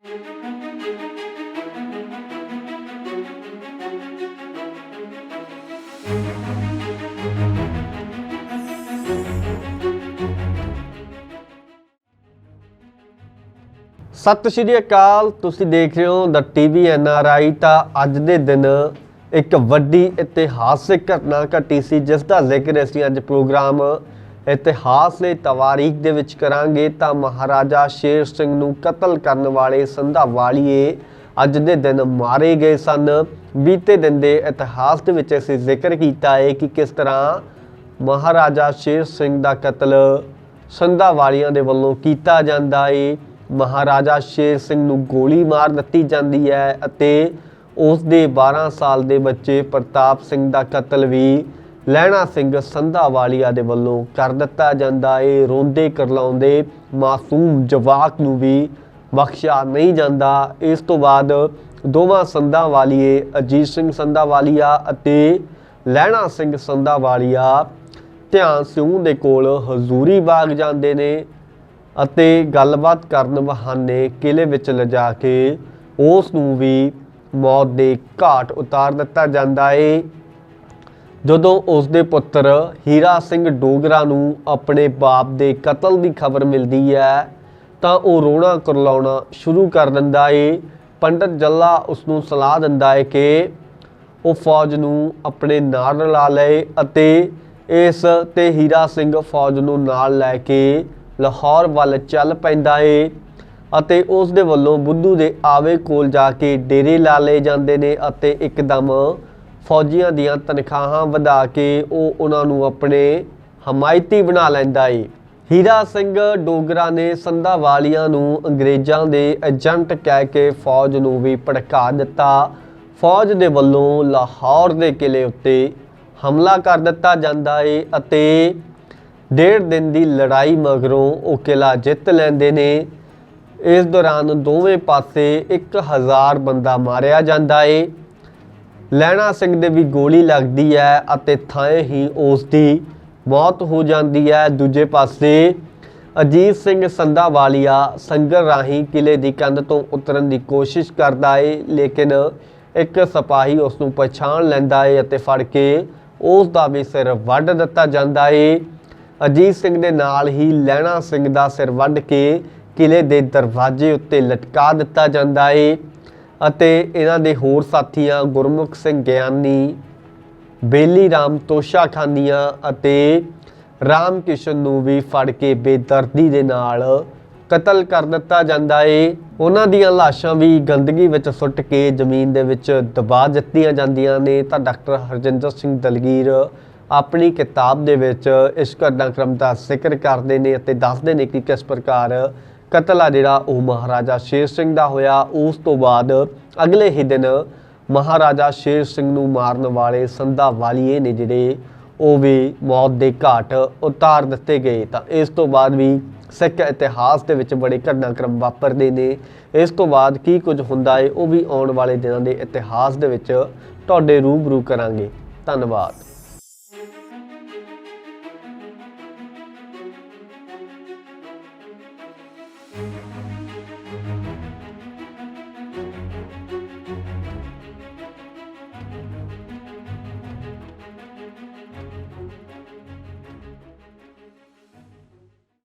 ਸਤਿ ਸ਼੍ਰੀ ਅਕਾਲ, ਤੁਸੀਂ ਦੇਖ ਰਹੇ ਹੋ ਦਾ ਟੀਵੀ ਐਨ ਆਰ ਆਈ ਤਾਂ ਅੱਜ ਦੇ ਦਿਨ ਇੱਕ ਵੱਡੀ ਇਤਿਹਾਸਿਕ ਘਟਨਾ ਘਟੀ ਸੀ, ਜਿਸ ਦਾ ਜ਼ਿਕਰ ਅਸੀਂ ਅੱਜ ਪ੍ਰੋਗਰਾਮ ਇਤਿਹਾਸ ਦੇ ਤਵਾਰੀਖ ਦੇ ਵਿੱਚ ਕਰਾਂਗੇ ਤਾਂ ਮਹਾਰਾਜਾ ਸ਼ੇਰ ਸਿੰਘ ਨੂੰ ਕਤਲ ਕਰਨ ਵਾਲੇ ਸੰਧਾਵਾਲੀਏ ਅੱਜ ਦੇ ਦਿਨ ਮਾਰੇ ਗਏ ਸਨ। ਬੀਤੇ ਦਿਨ ਦੇ ਇਤਿਹਾਸ ਦੇ ਵਿੱਚ ਅਸੀਂ ਜ਼ਿਕਰ ਕੀਤਾ ਹੈ ਕਿ ਕਿਸ ਤਰ੍ਹਾਂ ਮਹਾਰਾਜਾ ਸ਼ੇਰ ਸਿੰਘ ਦਾ ਕਤਲ ਸੰਧਾ ਵਾਲੀਆਂ ਦੇ ਵੱਲੋਂ ਕੀਤਾ ਜਾਂਦਾ ਹੈ ਮਹਾਰਾਜਾ ਸ਼ੇਰ ਸਿੰਘ ਨੂੰ ਗੋਲੀ ਮਾਰ ਦਿੱਤੀ ਜਾਂਦੀ ਹੈ ਅਤੇ ਉਸ ਦੇ 12 ਸਾਲ ਦੇ ਬੱਚੇ ਪ੍ਰਤਾਪ ਸਿੰਘ ਦਾ ਕਤਲ ਵੀ ਲਹਿਣਾ ਸਿੰਘ ਸੰਧਾਵਾਲੀਆ ਦੇ ਵੱਲੋਂ ਕਰ ਦਿੱਤਾ ਜਾਂਦਾ ਏ। ਰੋਂਦੇ ਕਰਲਾਉਂਦੇ ਮਾਸੂਮ ਜਵਾਕ ਨੂੰ ਵੀ ਬਖਸ਼ਿਆ ਨਹੀਂ ਜਾਂਦਾ। ਇਸ ਤੋਂ ਬਾਅਦ ਦੋਵਾਂ ਸੰਧਾਵਾਲੀਏ ਅਜੀਤ ਸਿੰਘ ਸੰਧਾਵਾਲੀਆ ਅਤੇ ਲਹਿਣਾ ਸਿੰਘ ਸੰਧਾਵਾਲੀਆ ਧਿਆਨ ਸਿੰਘ ਦੇ ਕੋਲ ਹਜ਼ੂਰੀ ਬਾਗ ਜਾਂਦੇ ਨੇ ਅਤੇ ਗੱਲਬਾਤ ਕਰਨ ਬਹਾਨੇ ਕਿਲੇ ਵਿੱਚ ਲਿਜਾ ਕੇ ਉਸ ਨੂੰ ਵੀ ਮੌਤ ਦੇ ਘਾਟ ਉਤਾਰ ਦਿੱਤਾ ਜਾਂਦਾ ਏ। ਜਦੋਂ ਉਸ ਦੇ ਪੁੱਤਰ ਹੀਰਾ ਸਿੰਘ ਡੋਗਰਾ ਨੂੰ ਆਪਣੇ ਬਾਪ ਦੇ ਕਤਲ ਦੀ ਖਬਰ ਮਿਲਦੀ ਹੈ, ਤਾਂ ਉਹ ਰੋਣਾ ਕਰਲਾਉਣਾ ਸ਼ੁਰੂ ਕਰ ਦਿੰਦਾ ਏ। ਪੰਡਤ ਜੱਲਾ ਉਸ ਨੂੰ ਸਲਾਹ ਦਿੰਦਾ ਏ ਕਿ ਉਹ ਫੌਜ ਨੂੰ ਆਪਣੇ ਨਾਲ ਲਾ ਲਏ ਅਤੇ ਇਸ ਤੇ ਹੀਰਾ ਸਿੰਘ ਫੌਜ ਨੂੰ ਨਾਲ ਲੈ ਕੇ ਲਾਹੌਰ ਵੱਲ ਚੱਲ ਪੈਂਦਾ ਏ ਅਤੇ ਉਸ ਦੇ ਵੱਲੋਂ ਬੁੱਧੂ ਦੇ ਆਵੇ ਕੋਲ ਜਾ ਕੇ ਡੇਰੇ ਲਾ ਲਏ ਜਾਂਦੇ ਨੇ ਅਤੇ ਇੱਕਦਮ ਫੌਜੀਆਂ ਦੀਆਂ ਤਨਖਾਹਾਂ ਵਧਾ ਕੇ ਉਹ ਉਹਨਾਂ ਨੂੰ ਆਪਣੇ ਹਮਾਇਤੀ ਬਣਾ ਲੈਂਦਾ ਏ। ਹੀਰਾ ਸਿੰਘ ਡੋਗਰਾ ਨੇ ਸੰਧਾਵਾਲੀਆਂ ਨੂੰ ਅੰਗਰੇਜ਼ਾਂ ਦੇ ਏਜੰਟ ਕਹਿ ਕੇ ਫੌਜ ਨੂੰ ਵੀ ਭੜਕਾ ਦਿੱਤਾ। ਫੌਜ ਦੇ ਵੱਲੋਂ ਲਾਹੌਰ ਦੇ ਕਿਲੇ ਉੱਤੇ ਹਮਲਾ ਕਰ ਦਿੱਤਾ ਜਾਂਦਾ ਏ ਅਤੇ ਡੇਢ ਦਿਨ ਦੀ ਲੜਾਈ ਮਗਰੋਂ ਉਹ ਕਿਲਾ ਜਿੱਤ ਲੈਂਦੇ ਨੇ। ਇਸ ਦੌਰਾਨ ਦੋਵੇਂ ਪਾਸੇ 1000 ਬੰਦਾ ਮਾਰਿਆ ਜਾਂਦਾ ਏ। ਲੈਣਾ ਸਿੰਘ ਦੇ ਵੀ ਗੋਲੀ ਲੱਗਦੀ ਹੈ ਅਤੇ ਥਾਂ ਹੀ ਉਸ ਦੀ ਮੌਤ ਹੋ ਜਾਂਦੀ ਹੈ। ਦੂਜੇ ਪਾਸੇ ਅਜੀਤ ਸਿੰਘ ਸੰਧਾਵਾਲੀਆ ਸੰਗਰ ਰਾਹੀਂ ਕਿਲੇ ਦੀ ਕੰਧ ਤੋਂ ਉਤਰਨ ਦੀ ਕੋਸ਼ਿਸ਼ ਕਰਦਾ ਏ, ਲੇਕਿਨ ਇੱਕ ਸਿਪਾਹੀ ਉਸ ਨੂੰ ਪਛਾਣ ਲੈਂਦਾ ਏ ਅਤੇ ਫੜ ਕੇ ਉਸ ਦਾ ਵੀ ਸਿਰ ਵੱਢ ਦਿੱਤਾ ਜਾਂਦਾ ਏ। ਅਜੀਤ ਸਿੰਘ ਦੇ ਨਾਲ ਹੀ ਲਹਿਣਾ ਸਿੰਘ ਦਾ ਸਿਰ ਵੱਢ ਕੇ ਕਿਲੇ ਦੇ ਦਰਵਾਜ਼ੇ ਉੱਤੇ ਲਟਕਾ ਦਿੱਤਾ ਜਾਂਦਾ ਏ। ਅਤੇ ਇਹਨਾਂ ਦੇ ਹੋਰ ਸਾਥੀਆਂ ਗੁਰਮੁਖ ਸਿੰਘ ਗਿਆਨੀ, ਬੇਲੀ ਰਾਮ ਤੋਸ਼ਾ ਖਾਨੀਆਂ ਅਤੇ ਰਾਮ ਕਿਸ਼ਨ ਨੂੰ ਵੀ ਫੜ ਕੇ ਬੇਦਰਦੀ ਦੇ ਨਾਲ ਕਤਲ ਕਰ ਦਿੱਤਾ ਜਾਂਦਾ ਏ। ਉਹਨਾਂ ਦੀਆਂ ਲਾਸ਼ਾਂ ਵੀ ਗੰਦਗੀ ਵਿੱਚ ਸੁੱਟ ਕੇ ਜ਼ਮੀਨ ਦੇ ਵਿੱਚ ਦਬਾ ਦਿੱਤੀਆਂ ਜਾਂਦੀਆਂ ਨੇ। ਤਾਂ ਡਾਕਟਰ ਹਰਜਿੰਦਰ ਸਿੰਘ ਦਲਗੀਰ ਆਪਣੀ ਕਿਤਾਬ ਦੇ ਵਿੱਚ ਇਸ ਘਟਨਾਕ੍ਰਮ ਦਾ ਜ਼ਿਕਰ ਕਰਦੇ ਨੇ ਅਤੇ ਦੱਸਦੇ ਨੇ ਕਿ ਕਿਸ ਪ੍ਰਕਾਰ ਕਤਲ ਆ ਜਿਹੜਾ ਉਹ ਮਹਾਰਾਜਾ ਸ਼ੇਰ ਸਿੰਘ ਦਾ ਹੋਇਆ। ਉਸ ਤੋਂ ਬਾਅਦ ਅਗਲੇ ਹੀ ਦਿਨ ਮਹਾਰਾਜਾ ਸ਼ੇਰ ਸਿੰਘ ਨੂੰ ਮਾਰਨ ਵਾਲੇ ਸੰਧਾ ਵਾਲੀਏ ਨੇ ਜਿਹੜੇ ਉਹ ਵੀ ਮੌਤ ਦੇ ਘਾਟ ਉਤਾਰ ਦਿੱਤੇ ਗਏ। ਤਾਂ ਇਸ ਤੋਂ ਬਾਅਦ ਵੀ ਸਿੱਖ ਇਤਿਹਾਸ ਦੇ ਵਿੱਚ ਬੜੇ ਘਟਨਾਕ੍ਰਮ ਵਾਪਰਦੇ ਨੇ। ਇਸ ਤੋਂ ਬਾਅਦ ਕੀ ਕੁਝ ਹੁੰਦਾ ਹੈ ਉਹ ਵੀ ਆਉਣ ਵਾਲੇ ਦਿਨਾਂ ਦੇ ਇਤਿਹਾਸ ਦੇ ਵਿੱਚ ਤੁਹਾਡੇ ਰੂਬਰੂ ਕਰਾਂਗੇ। ਧੰਨਵਾਦ।